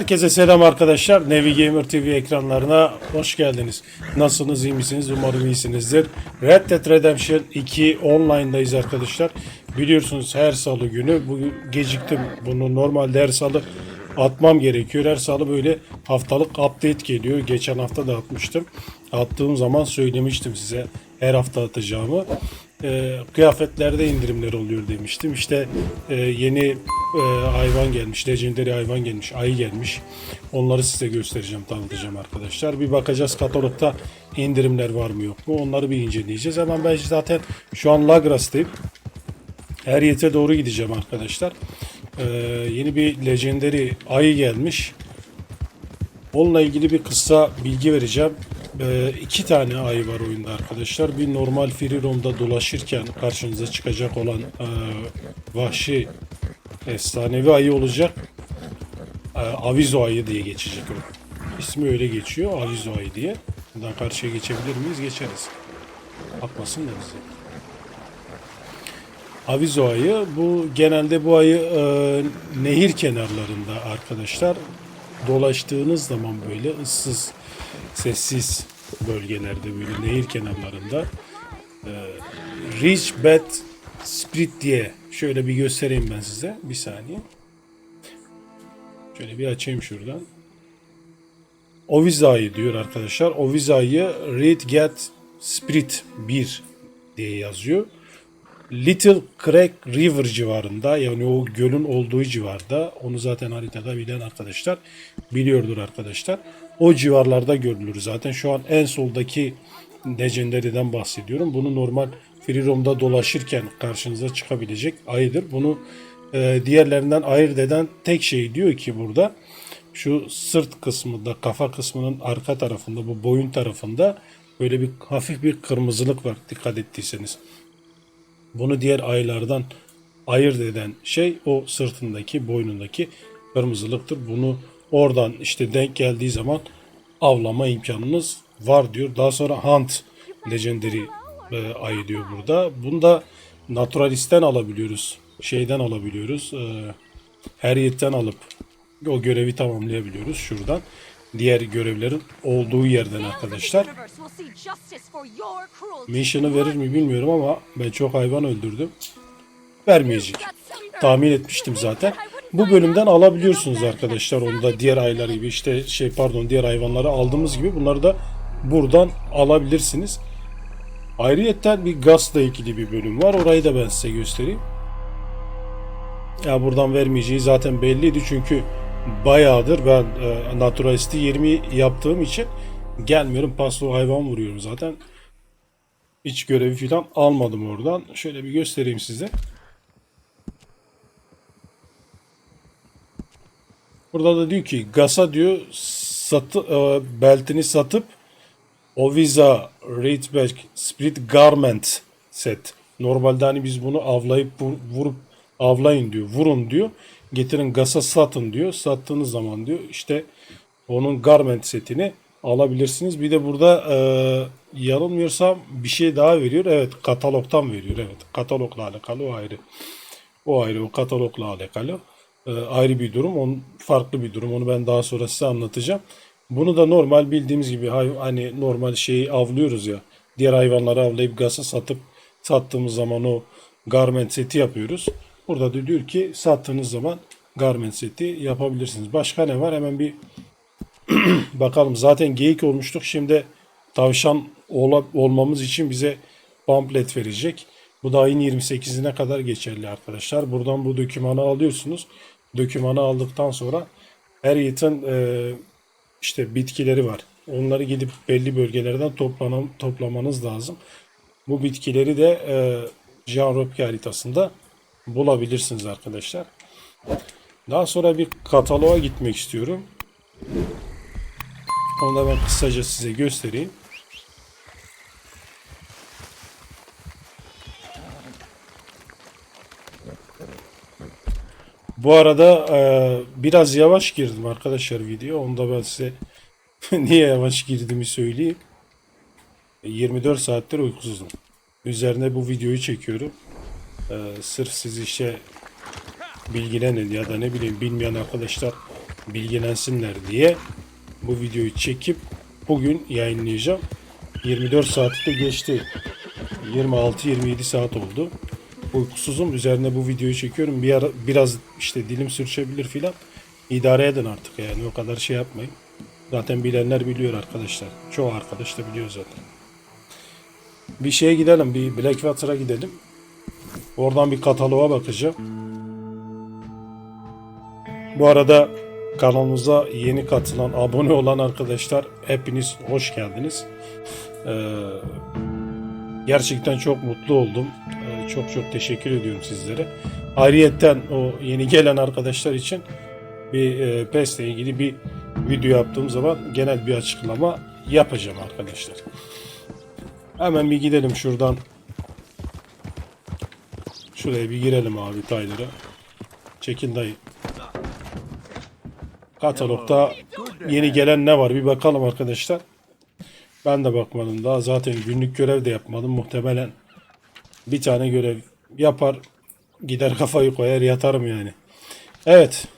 Herkese selam arkadaşlar. Nevi Gamer TV ekranlarına hoş geldiniz. Nasılsınız, iyi misiniz? Umarım iyisinizdir. Red Dead Redemption 2 online'dayız arkadaşlar. Biliyorsunuz her salı günü. Bu geciktim. Bunu normalde her salı atmam gerekiyor. Her salı böyle haftalık update geliyor. Geçen hafta da atmıştım. Attığım zaman söylemiştim size her hafta atacağımı. Ee, kıyafetlerde indirimler oluyor demiştim. İşte e, yeni e, hayvan gelmiş, legendary hayvan gelmiş, ayı gelmiş. Onları size göstereceğim, tanıtacağım arkadaşlar. Bir bakacağız katalogda indirimler var mı yok mu? Onları bir inceleyeceğiz. Hemen ben zaten şu an Lagras'tayım. Eriyet'e doğru gideceğim arkadaşlar. Ee, yeni bir legendary ayı gelmiş. Onunla ilgili bir kısa bilgi vereceğim. Ee, iki tane ayı var oyunda arkadaşlar. Bir normal free roam'da dolaşırken karşınıza çıkacak olan e, vahşi efsanevi ayı olacak. E, Avizo ayı diye geçecek o. İsmi öyle geçiyor. Avizo ayı diye. Buradan karşıya geçebilir miyiz? Geçeriz. Atmasın da bizi. Avizo ayı bu genelde bu ayı e, nehir kenarlarında arkadaşlar dolaştığınız zaman böyle ıssız sessiz bölgelerde böyle nehir kenarlarında e, Rich Bad Spirit diye şöyle bir göstereyim ben size bir saniye. Şöyle bir açayım şuradan. Oviza'yı diyor arkadaşlar. Oviza'yı Red Get Spirit 1 diye yazıyor. Little Creek River civarında yani o gölün olduğu civarda onu zaten haritada bilen arkadaşlar biliyordur arkadaşlar. O civarlarda görülür zaten. Şu an en soldaki Legendary'den bahsediyorum. Bunu normal free roam'da dolaşırken karşınıza çıkabilecek ayıdır. Bunu e, diğerlerinden ayırt eden tek şey diyor ki burada şu sırt kısmında kafa kısmının arka tarafında bu boyun tarafında böyle bir hafif bir kırmızılık var dikkat ettiyseniz. Bunu diğer aylardan ayırt eden şey o sırtındaki, boynundaki kırmızılıktır. Bunu oradan işte denk geldiği zaman avlama imkanınız var diyor. Daha sonra Hunt Legendary e, ayı diyor burada. Bunu da Naturalist'ten alabiliyoruz. Şeyden alabiliyoruz. E, Harriet'ten alıp o görevi tamamlayabiliyoruz şuradan. Diğer görevlerin olduğu yerden arkadaşlar. Mission'ı verir mi bilmiyorum ama ben çok hayvan öldürdüm. Vermeyecek. Tahmin etmiştim zaten. Bu bölümden alabiliyorsunuz arkadaşlar. Onu da diğer aylar gibi işte şey pardon diğer hayvanları aldığımız gibi bunları da buradan alabilirsiniz. Ayrıyetten bir gazla ilgili bir bölüm var. Orayı da ben size göstereyim. Ya buradan vermeyeceği zaten belliydi çünkü bayağıdır ben e, Naturalist'i 20 yaptığım için gelmiyorum. Paso hayvan vuruyorum zaten. Hiç görevi falan almadım oradan. Şöyle bir göstereyim size. Burada da diyor ki Gasa diyor satı, e, beltini satıp Oviza Raidback Spirit Garment set. Normalde hani biz bunu avlayıp vu- vurup avlayın diyor. Vurun diyor. Getirin Gasa satın diyor. Sattığınız zaman diyor işte onun garment setini alabilirsiniz. Bir de burada e, yanılmıyorsam bir şey daha veriyor. Evet katalogtan veriyor. Evet katalogla alakalı o ayrı. O ayrı o katalogla alakalı. E, ayrı bir durum. Onun farklı bir durum. Onu ben daha sonra size anlatacağım. Bunu da normal bildiğimiz gibi hani normal şeyi avlıyoruz ya. Diğer hayvanları avlayıp gasa satıp sattığımız zaman o garment seti yapıyoruz. Burada da diyor ki sattığınız zaman garment seti yapabilirsiniz. Başka ne var? Hemen bir bakalım. Zaten geyik olmuştuk. Şimdi tavşan ola- olmamız için bize pamflet verecek. Bu da ayın 28'ine kadar geçerli arkadaşlar. Buradan bu dokümanı alıyorsunuz. Dokümanı aldıktan sonra Harriet'in e, işte bitkileri var. Onları gidip belli bölgelerden toplanam, toplamanız lazım. Bu bitkileri de e, Jean Robke haritasında bulabilirsiniz arkadaşlar. Daha sonra bir kataloğa gitmek istiyorum. Onu da ben kısaca size göstereyim. Bu arada e, biraz yavaş girdim arkadaşlar video. Onu da ben size niye yavaş girdiğimi söyleyeyim. 24 saattir uykusuzum. Üzerine bu videoyu çekiyorum. E, sırf siz işte bilgilenin ya da ne bileyim bilmeyen arkadaşlar bilgilensinler diye bu videoyu çekip bugün yayınlayacağım. 24 saati de geçti. 26-27 saat oldu. Uykusuzum. Üzerine bu videoyu çekiyorum. Bir ara, biraz işte dilim sürçebilir filan. İdare edin artık yani. O kadar şey yapmayın. Zaten bilenler biliyor arkadaşlar. Çoğu arkadaş da biliyor zaten. Bir şeye gidelim. Bir Blackwater'a gidelim. Oradan bir kataloğa bakacağım. Bu arada kanalımıza yeni katılan, abone olan arkadaşlar hepiniz hoş geldiniz. Ee, gerçekten çok mutlu oldum. Ee, çok çok teşekkür ediyorum sizlere. Ayrıyetten o yeni gelen arkadaşlar için bir PES'le ilgili bir video yaptığım zaman genel bir açıklama yapacağım arkadaşlar. Hemen bir gidelim şuradan. Şuraya bir girelim abi Tyler'a. Çekin dayı. Katalogda yeni gelen ne var bir bakalım arkadaşlar. Ben de bakmadım daha zaten günlük görev de yapmadım muhtemelen. Bir tane görev yapar gider kafayı koyar yatarım yani. Evet.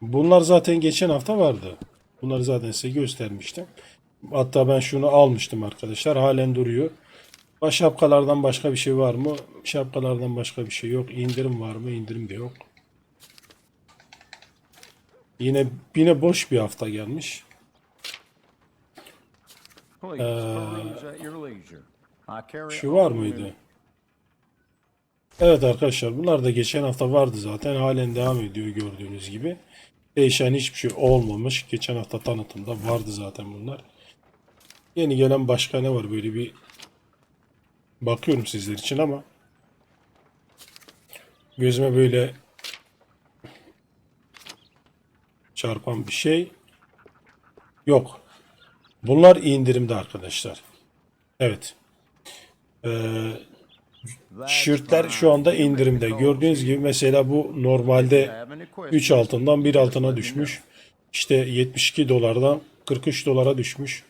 Bunlar zaten geçen hafta vardı. Bunları zaten size göstermiştim. Hatta ben şunu almıştım arkadaşlar. Halen duruyor. Baş şapkalardan başka bir şey var mı? Şapkalardan başka bir şey yok. İndirim var mı? İndirim de yok. Yine yine boş bir hafta gelmiş. Carry Şu var mıydı? Evet arkadaşlar bunlar da geçen hafta vardı zaten. Halen devam ediyor gördüğünüz gibi. Değişen hiçbir şey olmamış. Geçen hafta tanıtımda vardı zaten bunlar. Yeni gelen başka ne var böyle bir bakıyorum sizler için ama gözüme böyle çarpan bir şey yok. Bunlar indirimde arkadaşlar. Evet. Ee, Tişörtler şu anda indirimde. Gördüğünüz gibi mesela bu normalde Have any questions? 3 altından 1 altına düşmüş. İşte 72 dolardan 43 dolara düşmüş.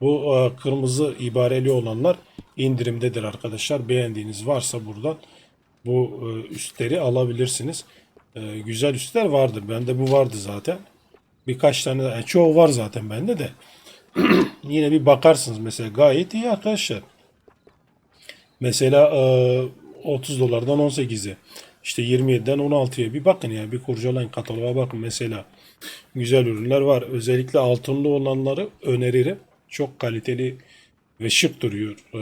Bu e, kırmızı ibareli olanlar indirimdedir arkadaşlar. Beğendiğiniz varsa buradan bu e, üstleri alabilirsiniz. E, Güzel üstler vardır. Bende bu vardı zaten. Birkaç tane yani çoğu var zaten bende de. Yine bir bakarsınız mesela gayet iyi arkadaşlar. Mesela e, 30 dolardan 18'e işte 27'den 16'ya bir bakın ya bir kurcalayın kataloğa bakın mesela güzel ürünler var. Özellikle altınlı olanları öneririm. Çok kaliteli ve şık duruyor. E,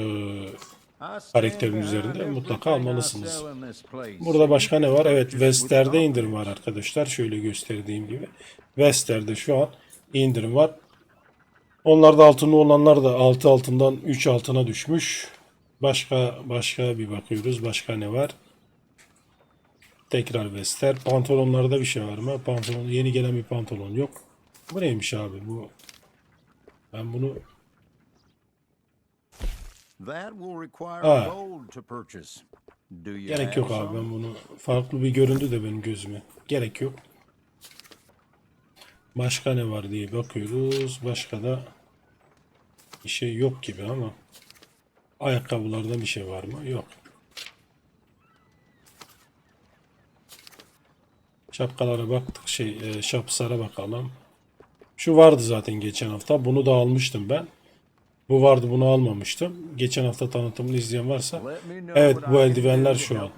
karakterin üzerinde mutlaka almalısınız. Burada başka ne var? Evet Wester'de indirim var arkadaşlar. Şöyle gösterdiğim gibi. Wester'de şu an indirim var. Onlarda altınlı olanlar da 6 altından 3 altına düşmüş. Başka başka bir bakıyoruz. Başka ne var? Tekrar Wester. Pantolonlarda bir şey var mı? Pantolon yeni gelen bir pantolon yok. Bu neymiş abi? Bu ben bunu That will require Ha. gold to purchase. Do you gerek yok abi. Ben bunu farklı bir göründü de benim gözüme. Gerek yok. Başka ne var diye bakıyoruz. Başka da bir şey yok gibi ama ayakkabılarda bir şey var mı? Yok. Şapkalara baktık. Şey, e, şapsara bakalım. Şu vardı zaten geçen hafta. Bunu da almıştım ben. Bu vardı bunu almamıştım. Geçen hafta tanıtımını izleyen varsa. Evet bu eldivenler şu an.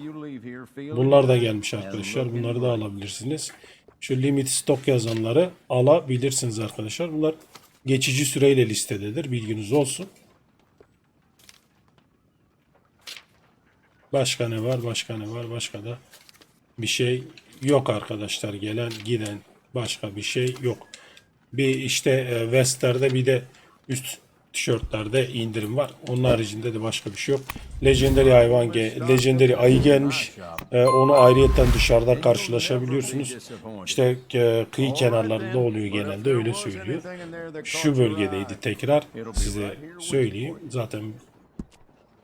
Bunlar da gelmiş arkadaşlar. Bunları da alabilirsiniz. Şu limit stok yazanları alabilirsiniz arkadaşlar. Bunlar geçici süreyle listededir. Bilginiz olsun. Başka ne var? Başka ne var? Başka da bir şey yok arkadaşlar. Gelen giden başka bir şey yok. Bir işte e, Wester'de bir de üst tişörtlerde indirim var. Onun haricinde de başka bir şey yok. Legendary hayvan ge Legendary ayı gelmiş. E, onu ayrıyetten dışarıda karşılaşabiliyorsunuz. İşte e, kıyı kenarlarında oluyor genelde öyle söylüyor. Şu bölgedeydi tekrar size söyleyeyim. Zaten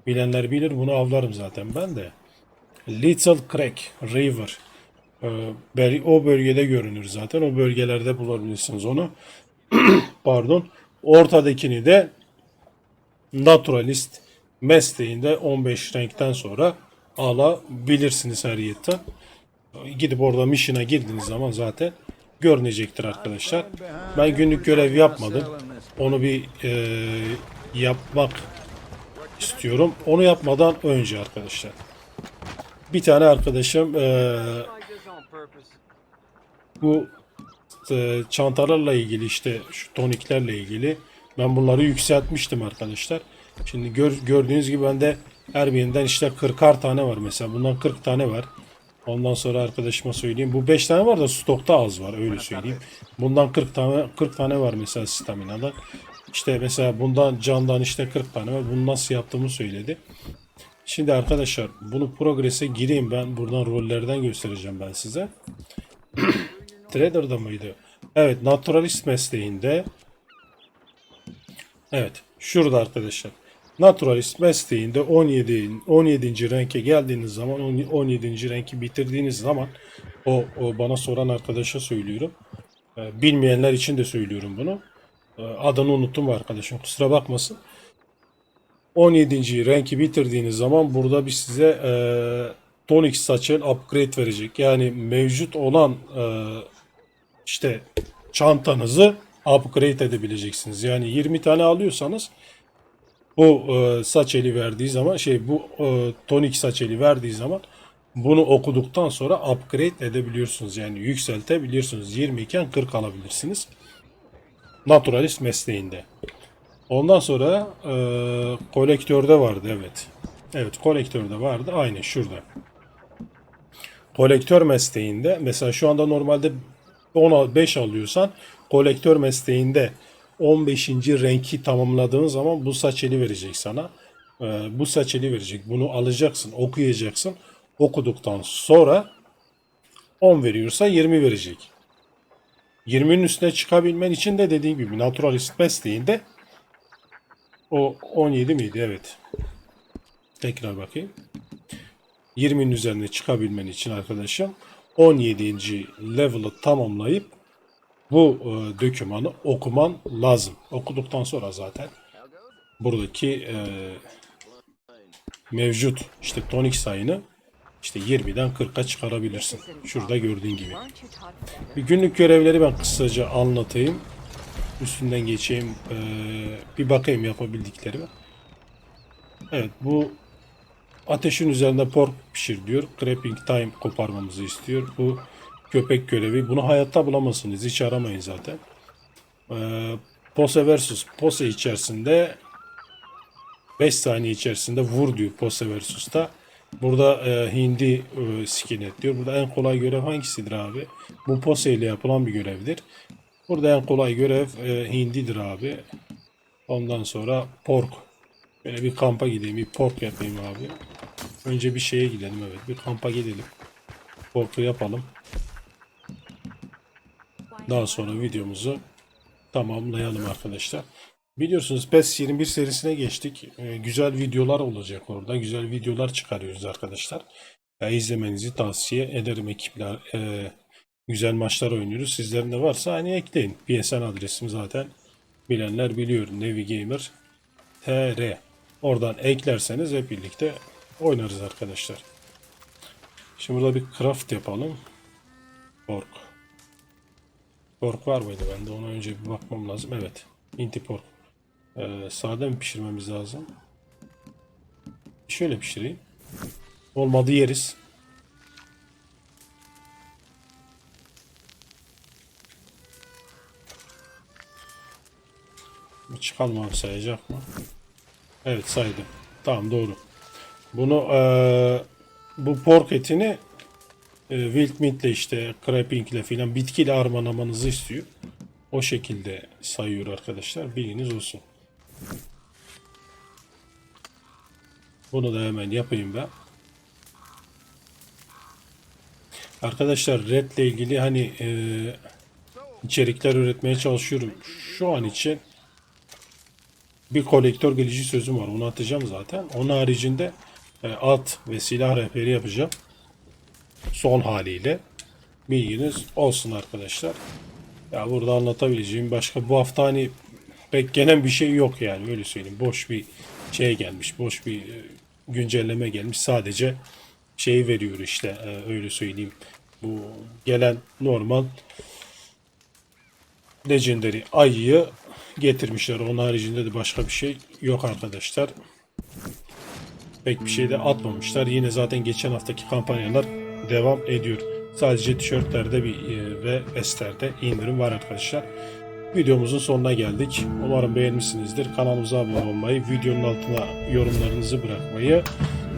bilenler bilir bunu avlarım zaten ben de. Little Creek River. Ee, O bölgede görünür zaten. O bölgelerde bulabilirsiniz onu. Pardon. Ortadakini de Naturalist mesleğinde 15 renkten sonra alabilirsiniz hariyetten. Gidip orada mission'a girdiğiniz zaman zaten görünecektir arkadaşlar. Ben günlük görev yapmadım. Onu bir e, yapmak istiyorum. Onu yapmadan önce arkadaşlar. Bir tane arkadaşım e, bu e, çantalarla ilgili işte şu toniklerle ilgili ben bunları yükseltmiştim arkadaşlar. Şimdi gör, gördüğünüz gibi bende her birinden işte 40'ar tane var mesela. Bundan 40 tane var. Ondan sonra arkadaşıma söyleyeyim. Bu 5 tane var da stokta az var öyle söyleyeyim. Bundan 40 tane 40 tane var mesela stamina'dan. İşte mesela bundan candan işte 40 tane var. Bunu nasıl yaptığımı söyledi. Şimdi arkadaşlar bunu progrese gireyim ben. Buradan rollerden göstereceğim ben size. Trader'da mıydı? Evet, naturalist mesleğinde. Evet, şurada arkadaşlar. Naturalist mesleğinde 17 17. renke geldiğiniz zaman 17. renki bitirdiğiniz zaman o, o bana soran arkadaşa söylüyorum. Ee, Bilmeyenler için de söylüyorum bunu. Ee, Adını unuttum arkadaşım kusura bakmasın. 17. renki bitirdiğiniz zaman burada bir size e, tonic saçın upgrade verecek. Yani mevcut olan e, işte çantanızı upgrade edebileceksiniz. Yani 20 tane alıyorsanız bu e, saç eli verdiği zaman şey bu e, tonik saç eli verdiği zaman bunu okuduktan sonra upgrade edebiliyorsunuz. Yani yükseltebiliyorsunuz. 20 iken 40 alabilirsiniz. Naturalist mesleğinde. Ondan sonra e, kolektörde vardı evet. Evet kolektörde vardı. Aynı şurada. Kolektör mesleğinde mesela şu anda normalde 15 alıyorsan kolektör mesleğinde 15. renki tamamladığın zaman bu saç eli verecek sana. E, bu saç eli verecek. Bunu alacaksın, okuyacaksın. Okuduktan sonra 10 veriyorsa 20 verecek. 20'nin üstüne çıkabilmen için de dediğim gibi naturalist mesleğinde o 17 miydi? Evet. Tekrar bakayım. 20'nin üzerine çıkabilmen için arkadaşım 17. level'ı tamamlayıp bu e, dokümanı okuman lazım. Okuduktan sonra zaten buradaki e, mevcut işte tonik sayını işte 20'den 40'a çıkarabilirsin. Şurada gördüğün gibi. Bir günlük görevleri ben kısaca anlatayım. Üstünden geçeyim. Ee, bir bakayım yapabildiklerime. Evet bu ateşin üzerinde pork pişir diyor. Creping time koparmamızı istiyor. Bu köpek görevi. Bunu hayatta bulamazsınız. Hiç aramayın zaten. Ee, pose versus pose içerisinde 5 saniye içerisinde vur diyor Pose versus'ta. Burada e, hindi e, skinet diyor. Burada en kolay görev hangisidir abi? Bu Pose ile yapılan bir görevdir. Burada en kolay görev e, hindidir abi. Ondan sonra pork. Böyle bir kampa gideyim. Bir pork yapayım abi. Önce bir şeye gidelim evet. Bir kampa gidelim. Pork'u yapalım. Daha sonra videomuzu tamamlayalım arkadaşlar. Biliyorsunuz PES 21 serisine geçtik. Ee, güzel videolar olacak orada. Güzel videolar çıkarıyoruz arkadaşlar. Ya, izlemenizi tavsiye ederim ekipler. Ee, güzel maçlar oynuyoruz. Sizlerin de varsa hani ekleyin. PSN adresim zaten bilenler biliyor. Nevigamer TR. Oradan eklerseniz hep birlikte oynarız arkadaşlar. Şimdi burada bir craft yapalım. Pork. Pork var mıydı bende? Ona önce bir bakmam lazım. Evet. Inti pork. Ee, sade mi pişirmemiz lazım? Şöyle pişireyim. Olmadı yeriz. Çıkalım abi sayacak mı? Evet saydı. Tamam doğru. Bunu eee, bu pork etini e, wild meat ile işte craping ile filan bitkiyle harmanlamanızı istiyor. O şekilde sayıyor arkadaşlar. Bilginiz olsun. Bunu da hemen yapayım ben. Arkadaşlar Red ile ilgili hani e, içerikler üretmeye çalışıyorum. Şu an için bir kolektör gelici sözüm var. Onu atacağım zaten. Onun haricinde e, at ve silah rehberi yapacağım. Son haliyle. Bilginiz olsun arkadaşlar. Ya burada anlatabileceğim başka bu hafta hani pek gelen bir şey yok yani öyle söyleyeyim. Boş bir şey gelmiş. Boş bir e, güncelleme gelmiş. Sadece şey veriyor işte e, öyle söyleyeyim. Bu gelen normal Legendary ayıyı getirmişler. Onun haricinde de başka bir şey yok arkadaşlar. Pek bir şey de atmamışlar. Yine zaten geçen haftaki kampanyalar devam ediyor. Sadece tişörtlerde bir e, ve vestlerde indirim var arkadaşlar. Videomuzun sonuna geldik. Umarım beğenmişsinizdir. Kanalımıza abone olmayı, videonun altına yorumlarınızı bırakmayı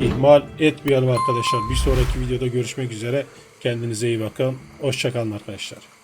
ihmal etmeyelim arkadaşlar. Bir sonraki videoda görüşmek üzere. Kendinize iyi bakın. Hoşçakalın arkadaşlar.